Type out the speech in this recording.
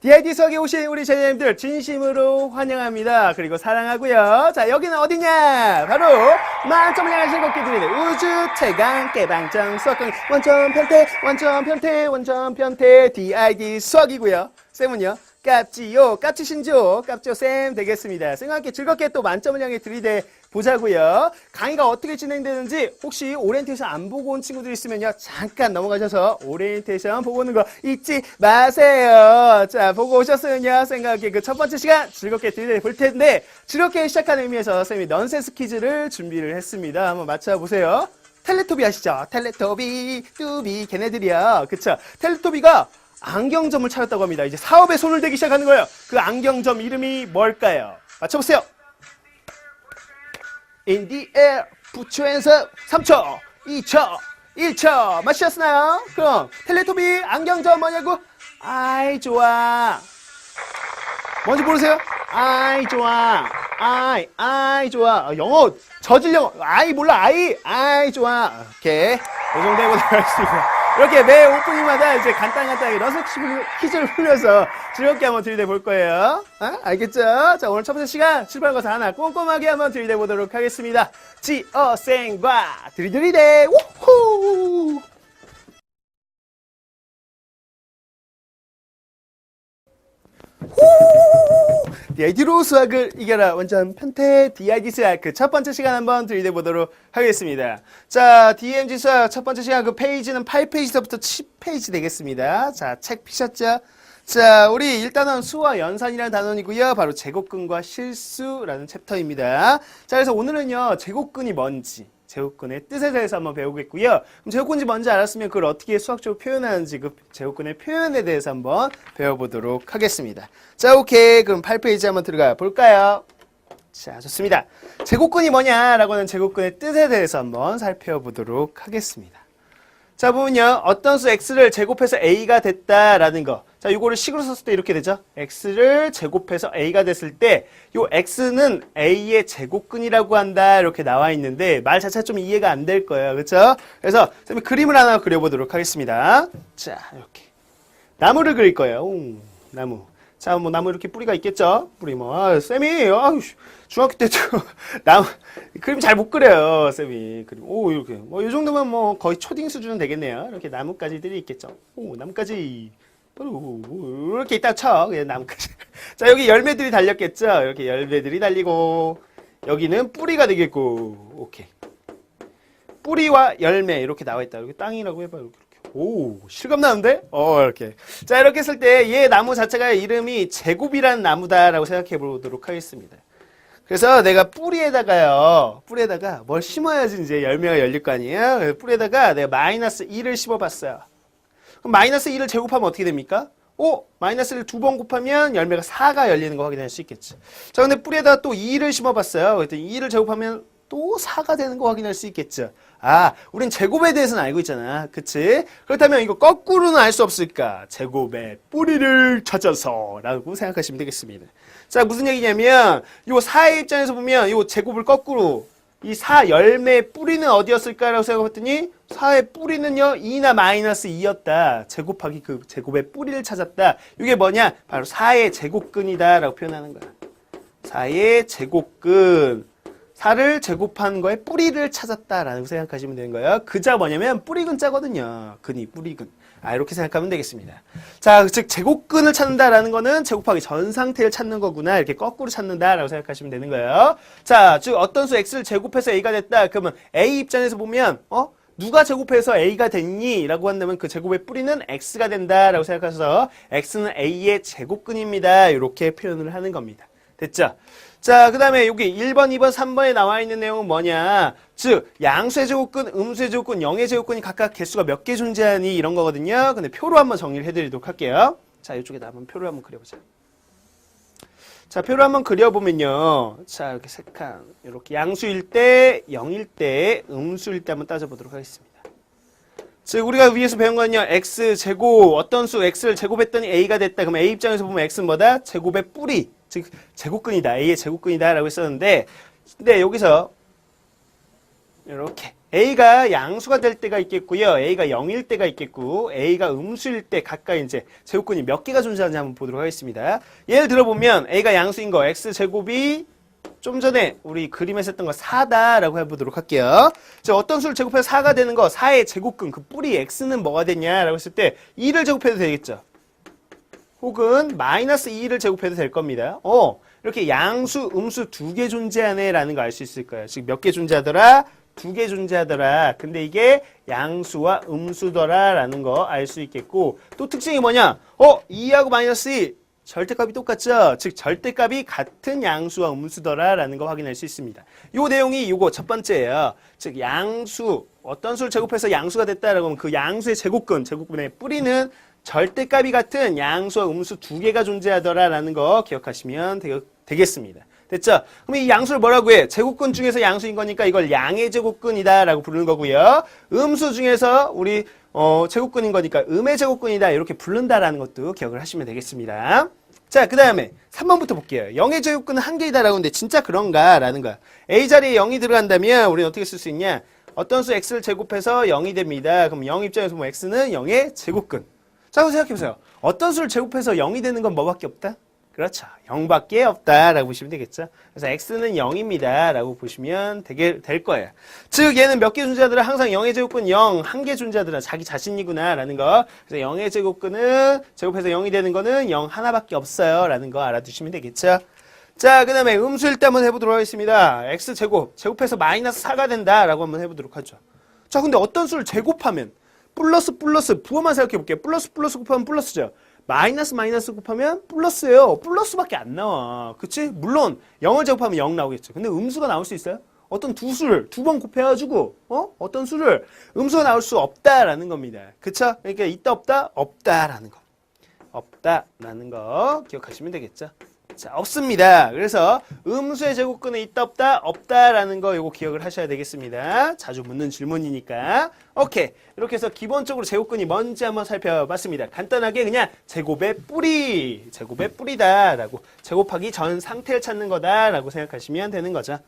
DID 수학에 오신 우리 제자님들 진심으로 환영합니다. 그리고 사랑하고요. 자, 여기는 어디냐? 바로 만점을 향해 즐겁게 드리는 우주 최강 깨방정 수학 강의 원점 편태, 원점 편태, 원점 편태 DID 수학이고요. 쌤은요. 깝지요, 깝치신죠, 깝죠 쌤 되겠습니다. 쌤과 함께 즐겁게 또 만점을 향해 들이대 보자고요. 강의가 어떻게 진행되는지 혹시 오리엔테이션 안 보고 온 친구들 있으면요. 잠깐 넘어가셔서 오리엔테이션 보고 오는 거 잊지 마세요. 자, 보고 오셨으면요. 함께 그첫 번째 시간 즐겁게 들이대 볼 텐데 즐겁게 시작하는 의미에서 쌤이 넌센스 퀴즈를 준비를 했습니다. 한번 맞춰보세요. 텔레토비 아시죠? 텔레토비, 뚜비, 걔네들이요. 그쵸? 텔레토비가 안경점을 찾았다고 합니다. 이제 사업에 손을 대기 시작하는 거예요. 그 안경점 이름이 뭘까요? 맞춰보세요. In the air, up. 3초, 2초, 1초. 맞추셨나요? 그럼 텔레토비 안경점 뭐냐고? 아이 좋아. 뭔지 모르세요? 아이 좋아. 아이 아이 좋아. 어, 영어 저질 영어. 아이 몰라 아이 아이 좋아. 오케이. 이 정도 해보도록 하겠습니다. 이렇게 매 오프닝마다 이제 간단간단하게 러석 퀴즈를 풀려서 즐겁게 한번 들이대 볼 거예요. 어? 알겠죠? 자, 오늘 첫 번째 시간 출발 것을 하나 꼼꼼하게 한번 들이대 보도록 하겠습니다. 지어생과 들이들이대! 우후! DID로 수학을 이겨라 원전 편태 DID 수학 그 첫 번째 시간 한번 들이대 보도록 하겠습니다. 자, DMG 수학 첫 번째 시간 그 페이지는 8페이지서부터 10페이지 되겠습니다. 자, 책 피셨죠? 자, 우리 일단은 수와 연산이라는 단원이고요. 바로 제곱근과 실수라는 챕터입니다. 자, 그래서 오늘은요, 제곱근이 뭔지, 제곱근의 뜻에 대해서 한번 배우겠고요. 그럼 제곱근이 뭔지 알았으면 그걸 어떻게 수학적으로 표현하는지 그 제곱근의 표현에 대해서 한번 배워보도록 하겠습니다. 자, 오케이. 그럼 8페이지 한번 들어가 볼까요? 자, 좋습니다. 제곱근이 뭐냐라고 하는 제곱근의 뜻에 대해서 한번 살펴보도록 하겠습니다. 자, 보면요. 어떤 수 x를 제곱해서 a가 됐다라는 거. 자, 이거를 식으로 썼을 때 이렇게 되죠. x를 제곱해서 a가 됐을 때, 요 x는 a의 제곱근이라고 한다. 이렇게 나와 있는데, 말 자체가 좀 이해가 안 될 거예요. 그렇죠? 그래서, 쌤이 그림을 하나 그려보도록 하겠습니다. 자, 이렇게. 나무를 그릴 거예요. 오, 나무. 자, 뭐 나무 이렇게 뿌리가 있겠죠? 뿌리 뭐, 아, 쌤이, 아유, 중학교 때도 나무 그림 잘 못 그려요, 쌤이. 그림. 오, 이렇게. 뭐, 이 정도면 뭐 거의 초딩 수준은 되겠네요. 이렇게 나뭇가지들이 있겠죠. 오, 나뭇가지. 오, 이렇게 있다 쳐. 그냥 나뭇가지. 자, 여기 열매들이 달렸겠죠? 이렇게 열매들이 달리고, 여기는 뿌리가 되겠고, 오케이. 뿌리와 열매 이렇게 나와 있다. 여기 땅이라고 해봐요. 이렇게. 오, 실감 나는데? 어, 이렇게. 자, 이렇게 했을 때 얘 나무 자체가 이름이 제곱이라는 나무다라고 생각해 보도록 하겠습니다. 그래서 내가 뿌리에다가요, 뿌리에다가 뭘 심어야지 이제 열매가 열릴 거 아니에요? 뿌리에다가 내가 마이너스 1을 심어봤어요. 그럼 마이너스 1을 제곱하면 어떻게 됩니까? 오, 마이너스를 두 번 곱하면 열매가 4가 열리는 거 확인할 수 있겠죠. 자, 근데 뿌리에다가 또 2를 심어봤어요. 그랬더니 2를 제곱하면 또 4가 되는 거 확인할 수 있겠죠. 아, 우린 제곱에 대해서는 알고 있잖아. 그치? 그렇다면 이거 거꾸로는 알 수 없을까? 제곱의 뿌리를 찾아서 라고 생각하시면 되겠습니다. 자, 무슨 얘기냐면, 요 4의 입장에서 보면, 요 제곱을 거꾸로, 이4 열매 뿌리는 어디였을까라고 생각해봤더니, 4의 뿌리는요, 2나 마이너스 2였다. 제곱하기 그 제곱의 뿌리를 찾았다. 이게 뭐냐? 바로 4의 제곱근이다. 라고 표현하는 거야. 4의 제곱근. 4를 제곱한 거에 뿌리를 찾았다라고 생각하시면 되는 거예요. 그자 뭐냐면 뿌리근자거든요. 근이 뿌리근. 아 이렇게 생각하면 되겠습니다. 자, 즉 제곱근을 찾는다라는 거는 제곱하기 전 상태를 찾는 거구나. 이렇게 거꾸로 찾는다라고 생각하시면 되는 거예요. 자, 즉 어떤 수 x를 제곱해서 a가 됐다. 그러면 a 입장에서 보면 어? 누가 제곱해서 a가 됐니? 라고 한다면 그 제곱의 뿌리는 x가 된다라고 생각해서 x는 a의 제곱근입니다. 이렇게 표현을 하는 겁니다. 됐죠? 자, 그 다음에 여기 1번, 2번, 3번에 나와 있는 내용은 뭐냐? 즉, 양수의 제곱근, 음수의 제곱근, 영의 제곱근이 각각 개수가 몇 개 존재하니? 이런 거거든요. 근데 표로 한번 정리를 해드리도록 할게요. 자, 이쪽에다 한번 표를 한번 그려보자. 자, 표를 한번 그려보면요. 자, 이렇게 세 칸. 이렇게 양수일 때, 영일 때, 음수일 때 한번 따져보도록 하겠습니다. 즉 우리가 위에서 배운 거는요. x 제곱 어떤 수 x를 제곱했더니 a가 됐다. 그럼 a 입장에서 보면 x는 뭐다? 제곱의 뿌리. 즉 제곱근이다. a의 제곱근이다라고 했었는데 근데 여기서 이렇게 a가 양수가 될 때가 있겠고요. a가 0일 때가 있겠고 a가 음수일 때 각각 이제 제곱근이 몇 개가 존재하는지 한번 보도록 하겠습니다. 예를 들어보면 a가 양수인 거 x 제곱이 좀 전에 우리 그림에서 했던 거 4다라고 해보도록 할게요. 자, 어떤 수를 제곱해서 4가 되는 거 4의 제곱근 그 뿌리 x는 뭐가 되냐라고 했을 때 2를 제곱해도 되겠죠. 혹은 마이너스 2를 제곱해도 될 겁니다. 어, 이렇게 양수, 음수 두 개 존재하네 라는 거 알 수 있을 거예요. 즉몇개 존재하더라? 두 개 존재하더라. 근데 이게 양수와 음수더라 라는 거 알 수 있겠고 또 특징이 뭐냐? 어, 2하고 마이너스 2 절대값이 똑같죠? 즉 절대값이 같은 양수와 음수더라 라는 거 확인할 수 있습니다. 요 내용이 요거 첫 번째예요. 즉 양수 어떤 수를 제곱해서 양수가 됐다라고 하면 그 양수의 제곱근, 제곱근의 뿌리는 절대값이 같은 양수와 음수 두 개가 존재하더라라는 거 기억하시면 되, 되겠습니다. 됐죠? 그럼 이 양수를 뭐라고 해? 제곱근 중에서 양수인 거니까 이걸 양의 제곱근이다라고 부르는 거고요. 음수 중에서 우리 어, 제곱근인 거니까 음의 제곱근이다 이렇게 부른다라는 것도 기억을 하시면 되겠습니다. 자, 그 다음에 3번부터 볼게요. 0의 제곱근은 한 개이다라고 하는데 진짜 그런가라는 거야. A 자리에 0이 들어간다면 우리는 어떻게 쓸 수 있냐? 어떤 수 x를 제곱해서 0이 됩니다. 그럼 0 입장에서 뭐 x는 0의 제곱근. 자, 그럼 생각해보세요. 어떤 수를 제곱해서 0이 되는 건 뭐밖에 없다? 그렇죠. 0밖에 없다라고 보시면 되겠죠. 그래서 x는 0입니다. 라고 보시면 되게 될 거예요. 즉 얘는 몇 개 존재하더라? 항상 0의 제곱근 0, 한 개 존재하더라. 자기 자신이구나 라는 거. 그래서 0의 제곱근은 제곱해서 0이 되는 거는 0 하나밖에 없어요. 라는 거 알아두시면 되겠죠. 자, 그 다음에 음수일 때 한번 해보도록 하겠습니다. x 제곱, 제곱해서 마이너스 4가 된다라고 한번 해보도록 하죠. 자, 근데 어떤 수를 제곱하면 플러스 플러스 부호만 생각해 볼게요. 플러스 플러스 곱하면 플러스죠. 마이너스 마이너스 곱하면 플러스예요. 플러스밖에 안 나와. 그치? 물론 0을 제곱하면 0 나오겠죠. 근데 음수가 나올 수 있어요? 어떤 두 수를 두 번 곱해가지고 어 어떤 수를 음수가 나올 수 없다라는 겁니다. 그쵸? 그러니까 있다 없다 없다라는 거 없다라는 거 기억하시면 되겠죠. 자 없습니다. 그래서 음수의 제곱근은 있다 없다 없다라는 거 이거 기억을 하셔야 되겠습니다. 자주 묻는 질문이니까 오케이 이렇게 해서 기본적으로 제곱근이 뭔지 한번 살펴봤습니다. 간단하게 그냥 제곱의 뿌리 제곱의 뿌리다라고 제곱하기 전 상태를 찾는 거다라고 생각하시면 되는 거죠.